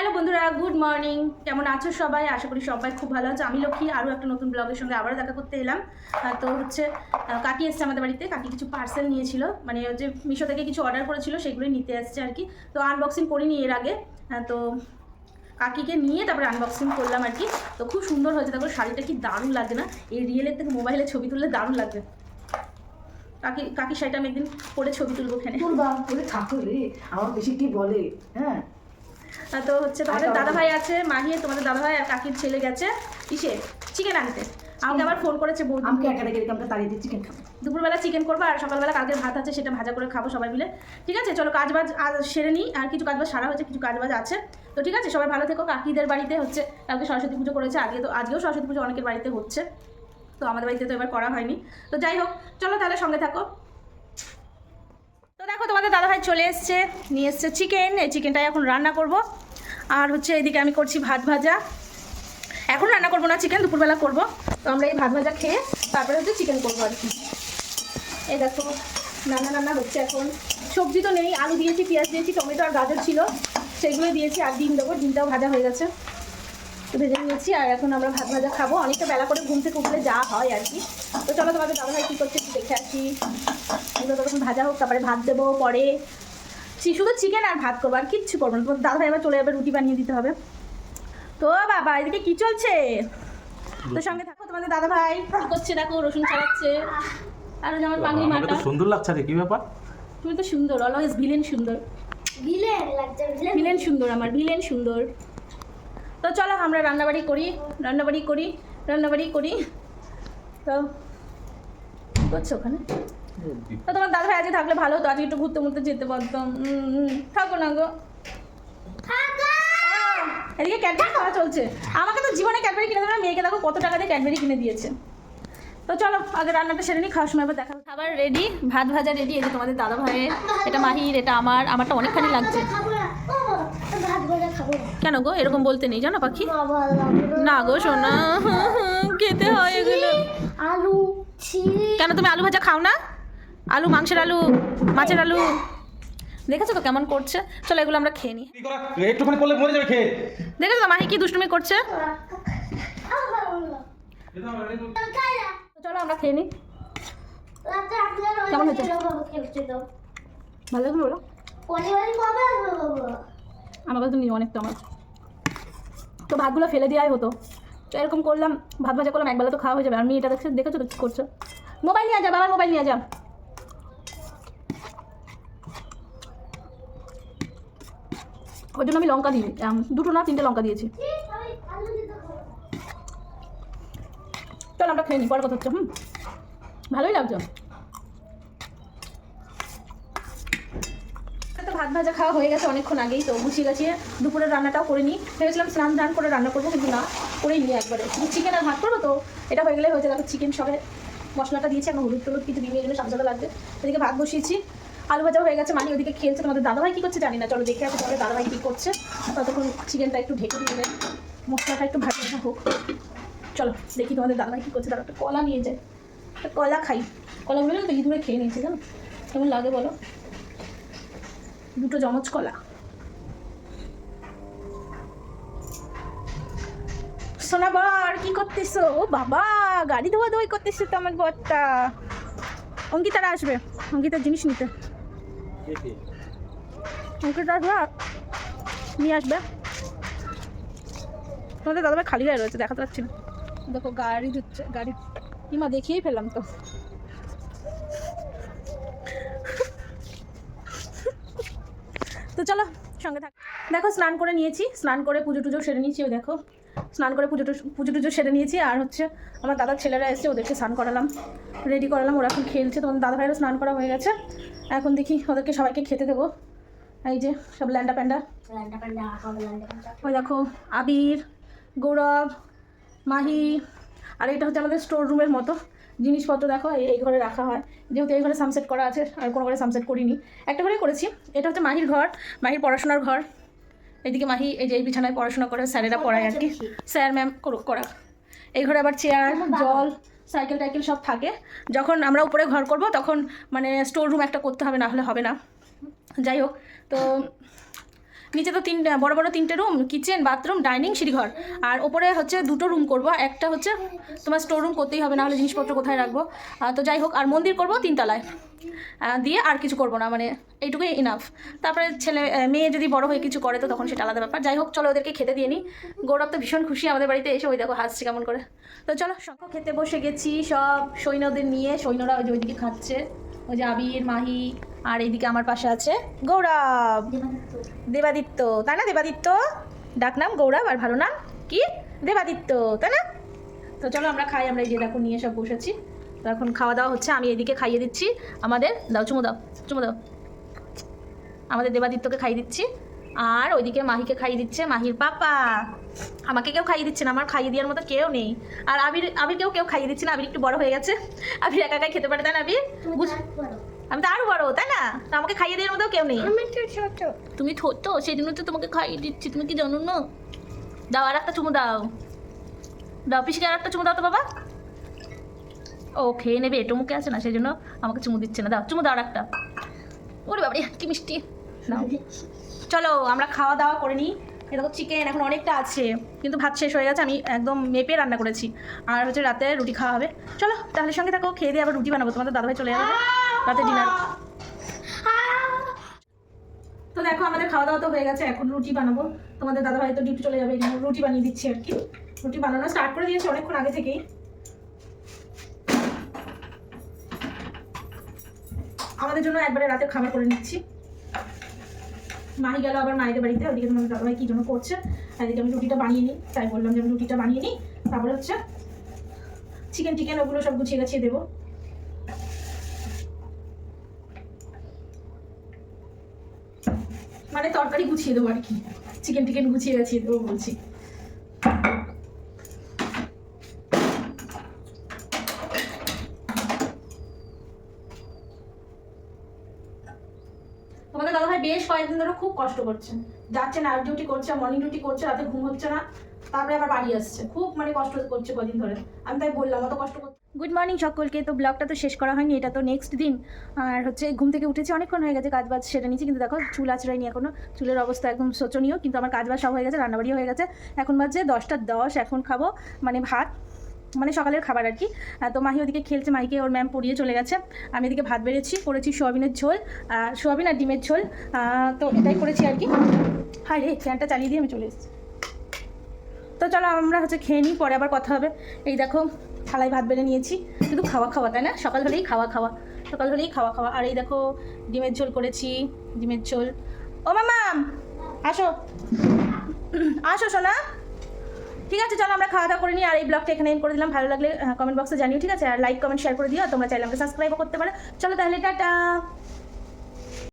Hello বন্ধুরা, good morning. কেমন আছো সবাই? আশা করি সবাই খুব ভালো আছে। আমি লক্ষ্মী, আরও একটা নতুন ব্লগের সঙ্গে আবারও দেখা করতে এলাম। তো হচ্ছে কাকি এসছে আমাদের বাড়িতে। কাকি কিছু পার্সেল নিয়েছিল। মানে যে মিশো থেকে কিছু অর্ডার করেছিল, সেগুলোই নিতে আসছে আর কি। তো আনবক্সিং করিনি এর আগে। তো কাকিকে নিয়ে তারপরে আনবক্সিং করলাম আর কি। তো খুব সুন্দর হয়েছে। তারপর শাড়িটা কি দারুণ লাগছে না? এই রিয়েলের থেকে মোবাইলে ছবি তুললে দারুণ লাগবে কাকি কাকি শাড়িটা আমি একদিন পরে ছবি তুলবো রে। আমার বেশি কি বলে? হ্যাঁ? তো হচ্ছে তোমাদের দাদা ভাই আছে মাহিয়ে তোমাদের দাদা ভাই আর কাকির ছেলে গেছে কিসে চিকেন আনতে। আমাকে আবার ফোন করেছে বৌদি। আমাকে একা রেখে আমরা তাড়িয়ে দিয়ে চিকেন খাব। দুপুরবেলা চিকেন করব আর সকালবেলা কালকে ভাত আছে সেটা ভাজা করে খাব সবাই মিলে। ঠিক আছে চলো কাজ বাজ সেরে নিই আর কিছু কাজ বাজ সারা হয়েছে কিছু কাজ বাজ আছে। তো ঠিক আছে সবাই ভালো থেকো কাকিদের বাড়িতে হচ্ছে কালকে সরস্বতী পুজো করেছে আজকে তো আজকেও সরস্বতী পুজো অনেকের বাড়িতে হচ্ছে। তো আমাদের বাড়িতে তো এবার করা হয়নি। তো যাই হোক চলো তাহলে সঙ্গে থাকো। তো দেখো তোমাদের দাদাভাই চলে এসছে নিয়ে এসছে চিকেন এই চিকেনটাই এখন রান্না করব। আর হচ্ছে এদিকে আমি করছি ভাত ভাজা। এখন রান্না করব না চিকেন দুপুরবেলা করব। তো আমরা এই ভাত ভাজা খেয়ে তারপরে হচ্ছে চিকেন করব আর কি। এই দেখো, রান্না রান্না হচ্ছে এখন। সবজি তো নেই, আলু দিয়েছি, পেঁয়াজ দিয়েছি, টমেটো আর গাজর ছিল। সেগুলো দিয়েছি আর ডিম দেবো, ডিমটাও ভাজা হয়ে গেছে। তো ভেজে নিয়েছি আর এখন আমরা ভাত ভাজা খাব। অনেকটা বেলা করে ঘুম থেকে উঠলে যা হয় আর কি। তো চলো তোমাদের দাদা ভাই কী করছে একটু দেখে আসি। এগুলো তখন ভাজা হোক, তারপরে ভাত দেবো, পরে শুধু চিকেন আর ভাত করব আর কিচ্ছু করব না। তোমার দাদা ভাই এবার চলে যাবে রুটি বানিয়ে দিতে হবে। তো বাবা এদিকে কি চলছে? তোর সঙ্গে থাকো তোমাদের দাদা ভাই কি করছে দেখো রসুন ছাড়াচ্ছে। আর ওই যে আমার পাগলি মাটা। সুন্দর লাগছে রে কি ব্যাপার? তুমি তো সুন্দর অলওয়েজ ভিলেন সুন্দর। ভিলেন লাগছে ভিলেন ভিলেন সুন্দর আমার ভিলেন সুন্দর। তো চলো আমরা রান্নাবাড়ি করি রান্নাবাড়ি করি রান্নাবাড়ি করি। তো করছ ওখানে? তো তোমার দাদা ভাই আজকে থাকলে ভালো হতো আজকে একটু ঘুরতে মুরতে যেতে পারতাম। থাকো না গো। এদিকে ক্যাডবেরি খাওয়া চলছে। আমাকে তো জীবনে ক্যাডবেরি কিনে দেবে না মেয়েকে দেখো কত টাকা দিয়ে ক্যাডবেরি কিনে দিয়েছে। তো চলো আগে রান্নাটা সেরে নিই খাওয়ার সময় আবার দেখা খাবার রেডি ভাত ভাজা রেডি এই যে তোমাদের দাদা ভাইয়ের এটা মাহির এটা আমার আমারটা অনেকখানি লাগছে। খাব না ও ভাত ভাজা খাব না কেন গো এরকম বলতে নেই জানো পাখি? না গো সোনা খেতে হয় এগুলো আলু কেন তুমি আলু ভাজা খাও না? আলু মাংসের আলু মাছের আলু। দেখেছ তো কেমন করছে? চলো এগুলো আমরা খেয়ে নিই। একটুখানি করলে মরে যাবে খেয়ে। দেখেছ তো মাহি কি দুষ্টুমি করছে? তো চলো আমরা খেয়ে নিই। কেমন হয়েছে? ভালো লাগল আমার কাছে নিয়ে অনেকটা আমার তো ভাতগুলো ফেলে দেওয়াই হতো। তো এরকম করলাম ভাত ভাজা করলাম একবেলা তো খাওয়া হয়ে যাবে। আর মেয়েটা দেখছে দেখেছ তো কী করছ? মোবাইল নিয়ে যা বাবার মোবাইল নিয়ে যা। ওই জন্য আমি লঙ্কা দিই দুটো না, তিনটে লঙ্কা দিয়েছি। চল, আমরা খেয়ে নিই পরে কথা হচ্ছে, হুম? ভালোই লাগছে। ভাত ভাজা খাওয়া হয়ে গেছে অনেকক্ষণ আগেই, তো গুছিয়ে গাছিয়ে দুপুরের রান্নাটাও করে নিই ভেবেছিলাম স্নান ধান করে রান্না করব, কিন্তু না করেই নিই একবারে। চিকেন আর ভাত করব তো, এটা হয়ে গেলে হয়েছে দেখো চিকেন সবে মশলাটা দিয়েছি, এখন হলুদ টলুদ কিছু জন্য সাদা সাদা লাগবে। এদিকে ভাত বসিয়েছি। আলু ভাজা হয়ে গেছে মানে ওদিকে খেলছে। তোমাদের দাদাভাই কী করছে জানি না। চলো দেখে আসো তোমাদের দাদাভাই কী করছে। ততক্ষণ চিকেনটা একটু ঢেকে দিয়ে দেয় মশলাটা একটু ভাজা হোক। চলো দেখি তোমাদের দাদাভাই কী করছে। তারা একটা কলা নিয়ে যায় একটা কলা খাই। কলাগুলো জানো তো ইঁদুরে খেয়ে নিয়েছে, জানো? কেমন লাগে বলো? দুটো জমজ কলা। সোনা কি করতেছো? ও বাবা, গাড়ি ধোয়া ধোয়াই করতেছে তো আমার বরটা। অঙ্কিতারা আসবে। অঙ্কিতার জিনিস নিতে। অঙ্কিতা আসবে নিয়ে আসবে। তোমাদের দাদাভাই খালি গায়ে রয়েছে, দেখাতে পাচ্ছি না। দেখো, গাড়ি ধুচ্ছে, গাড়ি। ইমা, দেখিয়েই ফেললাম তো। তো চলো, সঙ্গে থাক। দেখো, স্নান করে নিয়েছি, স্নান করে পুজো টুজো সেরে নিয়েছি দেখো। স্নান করে পুজো পুজো টুজো সেরে নিয়েছি, আর হচ্ছে আমার দাদার ছেলেরা এসে ওদেরকে স্নান করালাম। রেডি করালাম, ওরা এখন খেলছে তোমার দাদা ভাইয়েরও স্নান করা হয়ে গেছে। এখন দেখি ওদেরকে সবাইকে খেতে দেবো। এই যে সব ল্যান্ডা প্যান্ডা। ওই দেখো আবির গৌরব মাহি আর এটা হচ্ছে আমাদের স্টোর রুমের মতো। জিনিসপত্র দেখো এই- এই ঘরে রাখা হয়। যেহেতু এই ঘরে সানসেট করা আছে আর কোনো ঘরে সানসেট করিনি। একটা ঘরে করেছি এটা হচ্ছে মাহির ঘর মাহির পড়াশোনার ঘর। এদিকে মাহি এই যে এই বিছানায় পড়াশোনা করে স্যারেরা পড়ায় আর কি। স্যার ম্যাম করুক করা এই ঘরে আবার চেয়ার জল সাইকেল টাইকেল সব থাকে। যখন আমরা উপরে ঘর করব, তখন মানে স্টোর রুম একটা করতে হবে, না হলে হবে না। যাই হোক, তো নিচে তো তিন বড় বড় তিনটে রুম কিচেন বাথরুম ডাইনিং সিঁড়িঘর। আর ওপরে হচ্ছে দুটো রুম করব। একটা হচ্ছে তোমার স্টোর রুম করতেই হবে না হলে জিনিসপত্র কোথায় রাখব? তো যাই হোক, আর মন্দির করব তিনতলায়। দিয়ে আর কিছু করব না মানে এইটুকুই ইনাফ তারপরে ছেলে মেয়ে যদি বড় হয়ে কিছু করে তো তখন সেটা আলাদা ব্যাপার। যাই হোক, চলো ওদেরকে খেতে দিয়ে নিই গৌরব তো ভীষণ খুশি আমাদের বাড়িতে, এসে ওই দেখো হাসছে কেমন করে। তো চলো শঙ্খ খেতে বসে গেছি, সব সৈন্যদের নিয়ে, সৈন্যরা ওই যে ওইদিকে খাচ্ছে। ওই যে আবির, মাহি আর এইদিকে আমার পাশে আছে গৌরব। দেবাদিত্য। তাই না দেবাদিত্য? ডাক নাম গৌরব আর ভালো নাম কি? দেবাদিত্য তাই না? তো চলো আমরা খাই আমরা এই যে দেখো নিয়ে সব বসেছি। তো এখন খাওয়া দাওয়া হচ্ছে আমি এদিকে খাইয়ে দিচ্ছি। আমাদের দাও চুমু দাও চুমু দাও। আমাদের দেবাদিত্যকে খাইয়ে দিচ্ছি। আর ওইদিকে মাহিকে খাইয়ে দিচ্ছে মাহির পাপা। আমাকে কেউ খাইয়ে দিচ্ছে না আমার খাইয়ে দেওয়ার মতো কেউ নেই। আর আবির আবিরকেও কেউ কেউ খাইয়ে দিচ্ছে না আবির একটু বড় হয়ে গেছে। আবির একা একাই খেতে পারে তাই না আবির। আমি তো আরও বড় তাই না? তো আমাকে খাইয়ে দেওয়ার মতো কেউ নেই। আমি তো ছোট। তুমি ছোট সেই জন্য তো তোমাকে খাইয়ে দিচ্ছি। তুমি কি জানো না? দাও আর একটা চুমু দাও। দাও পিসিকে আর একটা চুমু দাও তো বাবা। ও খেয়ে নেবে এটো মুখে আছে না সেই জন্য আমাকে চুমু দিচ্ছে না। দাও চুমু দাও আর একটা। ওরে বাবারে কি মিষ্টি। নাও চলো আমরা খাওয়া দাওয়া করে নিই। এ দেখো চিকেন এখন অনেকটা আছে কিন্তু ভাত শেষ হয়ে গেছে। আমি একদম মেপে রান্না করেছি। আর হচ্ছে রাতে রুটি খাওয়া হবে। চলো তাহলে সঙ্গে থাকো খেয়ে দিয়ে আবার রুটি বানাবো। তোমাদের দাদাভাই চলে যাবে। রাতে ডিনার তো দেখো, আমাদের খাওয়া দাওয়া তো হয়ে গেছে, এখন রুটি বানাবো। তোমাদের দাদা ভাই তো ডিউটি চলে যাবে রুটি বানিয়ে দিচ্ছি আর কি। রুটি বানানো স্টার্ট করে দিয়েছি অনেকক্ষণ আগে থেকেই। আমাদের জন্য একবারে রাতে খাবার করে নিচ্ছি। মাহি গেল আবার মায়েদের বাড়িতে, ওদিকে তোমাদের দাদাভাই কি জন্য করছে? এদিকে আমি রুটিটা বানিয়ে নিই, তাই বললাম যে আমি রুটিটা বানিয়ে নিই। তারপরে হচ্ছে চিকেন টিকেন ওগুলো সব গুছিয়ে গাছিয়ে দেবো। মানে তরকারি গুছিয়ে দেবো আর কি। চিকেন টিকেন গুছিয়ে গাছিয়ে দেবো বলছি। তোমাদের দাদাভাই বেশ কয়েকদিন ধরে খুব কষ্ট করছে। যাচ্ছে নাইট ডিউটি করছে মর্নিং ডিউটি করছে, রাতে ঘুম হচ্ছে না। তারপরে আবার বাড়ি আসছে। খুব মানে কষ্ট করছে কদিন ধরে। আমি তাই বললাম, অত কষ্ট করতে গুড মর্নিং সকলকে। তো ব্লগটা তো শেষ করা হয়নি, এটা তো নেক্সট দিন। আর হচ্ছে ঘুম থেকে উঠেছি, অনেকক্ষণ হয়ে গেছে কাজ বাজ সেরে নিয়েছি। কিন্তু দেখো চুল আছড়াইনি এখনও। চুলের অবস্থা একদম শোচনীয়, কিন্তু আমার কাজ বাজ সব হয়ে গেছে রান্নাবাড়ি হয়ে গেছে। এখন বাজছে দশটা দশ, এখন খাব মানে ভাত মানে সকালের খাবার আর কি। তো মাহি ওদিকে খেলছে, মাহিকে ওর ম্যাম পড়িয়ে চলে গেছে। আমি এদিকে ভাত বেড়েছি, করেছি সোয়াবিনের ঝোল সোয়াবিন আর ডিমের ঝোল। তো এটাই করেছি আর কি। হাই রে ফ্যানটা চালিয়ে দিয়ে আমি চলে এসেছি। তো চলো আমরা হচ্ছে খেয়ে নিই, পরে আবার কথা হবে। এই দেখো থালায় ভাত বেড়ে নিয়েছি। শুধু খাওয়া খাওয়া, তাই না? সকাল হলেই খাওয়া খাওয়া, সকাল হলেই খাওয়া খাওয়া। আর এই দেখো, ডিমের ঝোল করেছি, ডিমের ঝোল। ও মামাম আসো। আসো, সোনা। ঠিক আছে, চলো আমরা খাওয়া দাওয়া করে নিই। আর এই ব্লগটা এখানে করে দিলাম। ভালো লাগলে কমেন্ট বক্সে জানিও, ঠিক আছে? আর লাইক কমেন্ট শেয়ার করে দিও। তোমরা চাইলে আমাকে সাবস্ক্রাইবও করতে পারো। চলো তাহলে, টাটা।